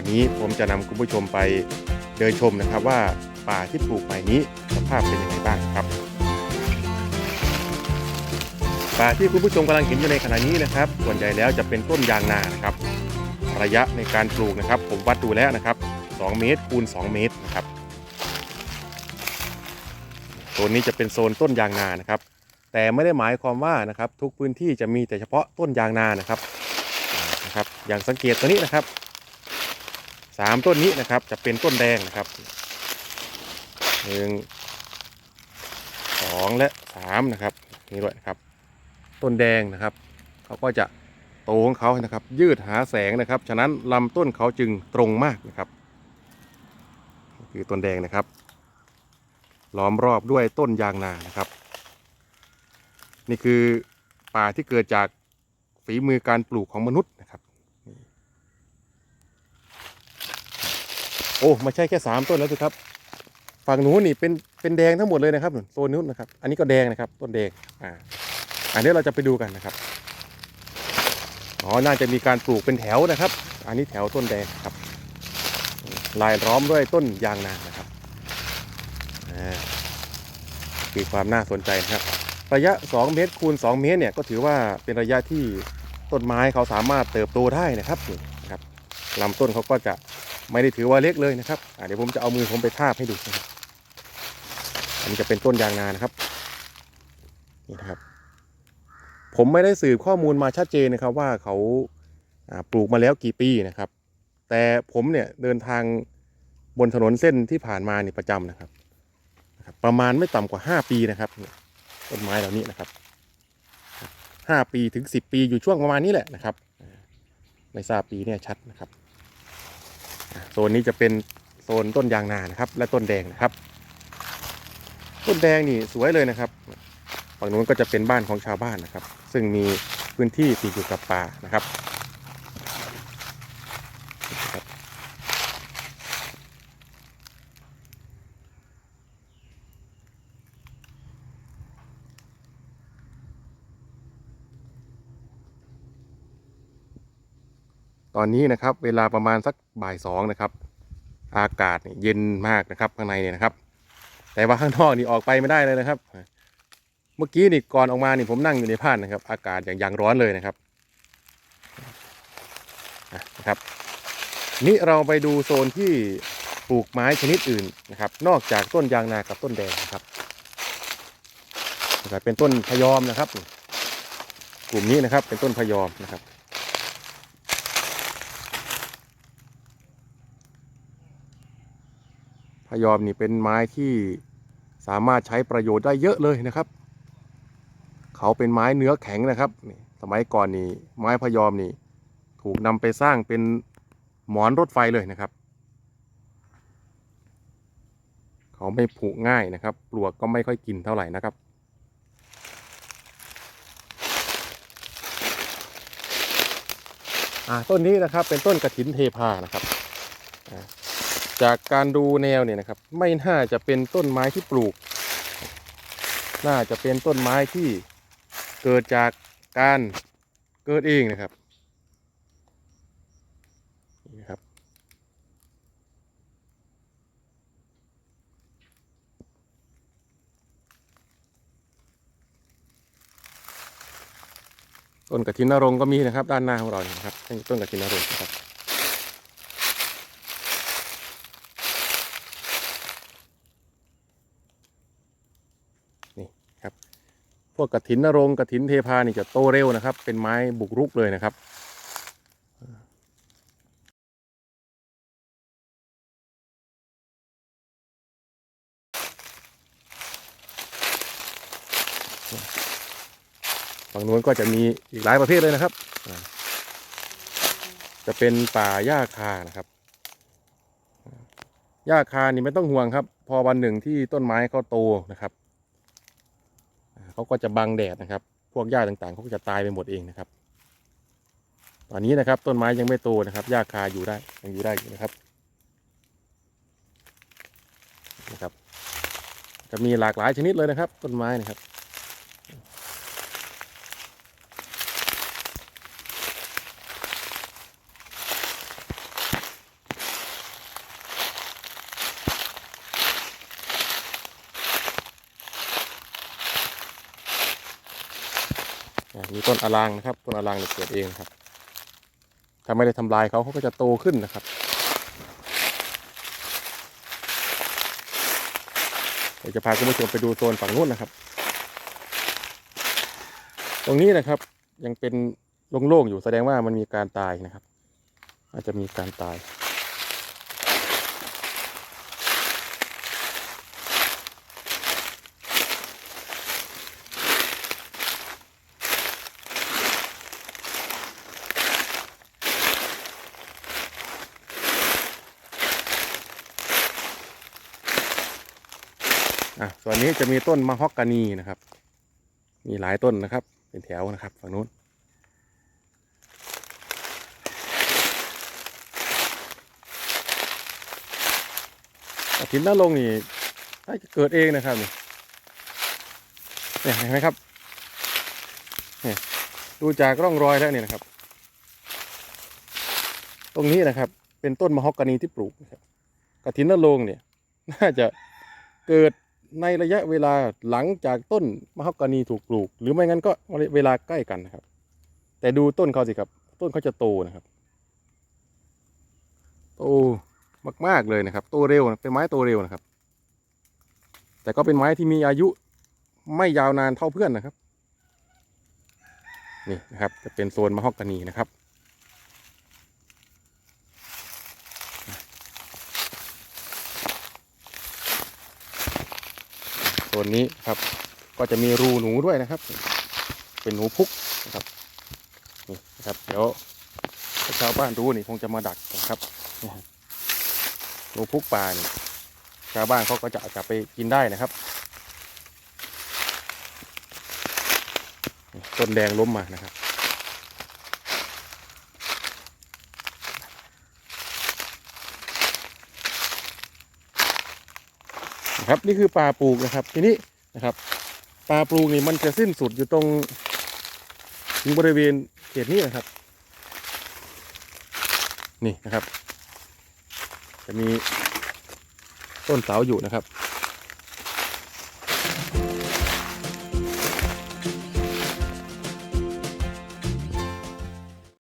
วันนี้ผมจะนำคุณผู้ชมไปเดินชมนะครับว่าป่าที่ปลูกใหม่นี้สภาพเป็นยังไงบ้างครับ ป่าที่คุณผู้ชมกำลังเห็นอยู่ในขณะนี้นะครับ ส่วนใหญ่แล้วจะเป็นต้นยางนานะครับ ระยะในการปลูกนะครับ ผมวัดดูแล้วนะครับ 2 เมตรคูณ 2 เมตรนะครับโซนนี้จะเป็นโซนต้นยางนานะครับ แต่ไม่ได้หมายความว่านะครับ ทุกพื้นที่จะมีแต่เฉพาะต้นยางนานะครับนะครับ อย่างสังเกตตัวนี้นะครับ สามต้นนี้นะครับ จะเป็นต้นแดงนะครับหนึ่งสองและสามนะครับนี่ด้วยนะครับ ต้นแดงนะครับเขาก็จะโตของเขานะครับ ยืดหาแสงนะครับ ฉะนั้นลำต้นเขาจึงตรงมากนะครับ คือต้นแดงนะครับ ล้อมรอบด้วยต้นยางนานะครับ นี่คือป่าที่เกิดจากฝีมือการปลูกของมนุษย์นะครับ โอ้ไม่ใช่แค่สามต้นแล้วสิครับฝั่งนู้นนี่เป็นเป็นแดงทั้งหมดเลยนะครับโซนนู้นนะครับ อันนี้ก็แดงนะครับ ต้นแดงอ่าอันนี้เราจะไปดูกันนะครับอ๋อน่าจะมีการปลูกเป็นแถวนะครับ อันนี้แถวต้นแดงครับ ลายล้อมด้วยต้นยางนานะครับอ่าคือความน่าสนใจนะครับ ระยะ 2 เมตรคูณ 2 เมตรเนี่ยก็ถือว่าเป็นระยะที่ต้นไม้เขาสามารถเติบโตได้นะครับนะครับลำต้นเขาก็จะ ไม่ได้ถือว่าเล็กเลยนะครับเดี๋ยวผมจะเอามือผมไปทาบให้ดูนะครับอันนี้จะเป็นต้นยางนานะครับนี่นะครับผมไม่ได้สืบข้อมูลมาชัดเจนนะครับว่าเขาปลูกมาแล้วกี่ปีนะครับ แต่ผมเนี่ยเดินทางบนถนนเส้นที่ผ่านมานี่ประจำนะครับนะครับ ประมาณไม่ต่ำกว่า 5 ปีนะครับต้นไม้เหล่านี้นะครับห้าปีถึง 10 ปีอยู่ช่วงประมาณนี้แหละนะครับ ไม่ทราบปีเนี่ยชัดนะครับ โซนนี้จะเป็นโซนต้นยางนานะครับ และต้นแดงนะครับ ต้นแดงนี่สวยเลยนะครับฝั่งนู้นก็จะเป็นบ้านของชาวบ้านนะครับ ซึ่งมีพื้นที่ติดอยู่กับป่านะครับ ตอนนี้นะครับ เวลาประมาณสักบ่ายสองนะครับ อากาศเย็นมากนะครับ ข้างในเนี่ยนะครับ แต่ว่าข้างนอกนี่ออกไปไม่ได้เลยนะครับ เมื่อกี้นี่ก่อนออกมานี่ผมนั่งอยู่ในบ้านนะครับ อากาศอย่างย่างร้อนเลยนะครับนะครับ นี่เราไปดูโซนที่ปลูกไม้ชนิดอื่นนะครับ นอกจากต้นยางนากับต้นแดงนะครับนะเป็นต้นพยอมนะครับ กลุ่มนี้นะครับเป็นต้นพยอมนะครับ พยอมนี่เป็นไม้ที่สามารถใช้ประโยชน์ได้เยอะเลยนะครับ เขาเป็นไม้เนื้อแข็งนะครับนี่สมัยก่อนนี่ไม้พยอมนี่ถูกนำไปสร้างเป็นหมอนรถไฟเลยนะครับ เขาไม่ผุง่ายนะครับ ปลวกก็ไม่ค่อยกินเท่าไหร่นะครับต้นนี้นะครับเป็นต้นกระถินเทพานะครับ จากการดูแนวเนี่ยนะครับ ไม่น่าจะเป็นต้นไม้ที่ปลูก น่าจะเป็นต้นไม้ที่เกิดจากการเกิดเองนะครับนี่ครับ ต้นกระถินนรงก็มีนะครับ ด้านหน้าของเราเนี่ยครับต้นกระถินนรงนะครับ นี่ครับ พวกกระถินนรงกระถินเทพานี่จะโตเร็วนะครับ เป็นไม้บุกรุกเลยนะครับฝั่งนู้นก็จะมีอีกหลายประเภทเลยนะครับ จะเป็นป่าหญ้าคานะครับ หญ้าคานี่ไม่ต้องห่วงครับ พอวันหนึ่งที่ต้นไม้เขาโตนะครับ เขาก็จะบังแดดนะครับ พวกหญ้าต่างๆเขาก็จะตายไปหมดเองนะครับ ตอนนี้นะครับต้นไม้ยังไม่โตนะครับหญ้าคาอยู่ได้ยังอยู่ได้อยู่นะครับนะครับ จะมีหลากหลายชนิดเลยนะครับ ต้นไม้นะครับ มีต้นอลางนะครับ ต้นอลางเนี่ยเกิดเองครับ ถ้าไม่ได้ทำลายเขาเขาก็จะโตขึ้นนะครับ เดี๋ยวจะพาคุณผู้ชมไปดูโซนฝั่งนู้นนะครับ ตรงนี้นะครับยังเป็นโล่งๆอยู่แสดงว่ามันมีการตายนะครับ อาจจะมีการตาย อะส่วนนี้จะมีต้นมะฮอกกานีนะครับ มีหลายต้นนะครับ เป็นแถวนะครับฝั่งนู้นกระถินน้าลงนี่น่าจะเกิดเองนะครับนี่เนี่ยเห็นไหมครับเนี่ยดูจากร่องรอยแล้วเนี่ยนะครับ ตรงนี้นะครับ เป็นต้นมะฮอกกานีที่ปลูกนะครับกระถินน้าลงเนี่ย น่าจะเกิด ในระยะเวลาหลังจากต้นมะฮอกกานีถูกปลูก หรือไม่งั้นก็เวลาใกล้กันนะครับ แต่ดูต้นเขาสิครับ ต้นเขาจะโตนะครับ โตมากๆเลยนะครับ โตเร็วนะเป็นไม้โตเร็วนะครับ แต่ก็เป็นไม้ที่มีอายุไม่ยาวนานเท่าเพื่อนนะครับ นี่นะครับ จะเป็นโซนมะฮอกกานีนะครับ ส่วนนี้ครับ ก็จะมีรูหนูด้วยนะครับ เป็นหนูพุกนะครับนี่นะครับเดี๋ยวชาวบ้านรู้นี่คงจะมาดักนะครับหนูพุกป่านี่ชาวบ้านเขาก็จะจับไปกินได้นะครับ ต้นแดงล้มมานะครับ ครับนี่คือปลาปลูกนะครับ ทีนี้นะครับปลาปลูกนี่มันจะสิ้นสุดอยู่ตรงถึงบริเวณเขตนี้นะครับ นี่นะครับ จะมีต้นเสาอยู่นะครับ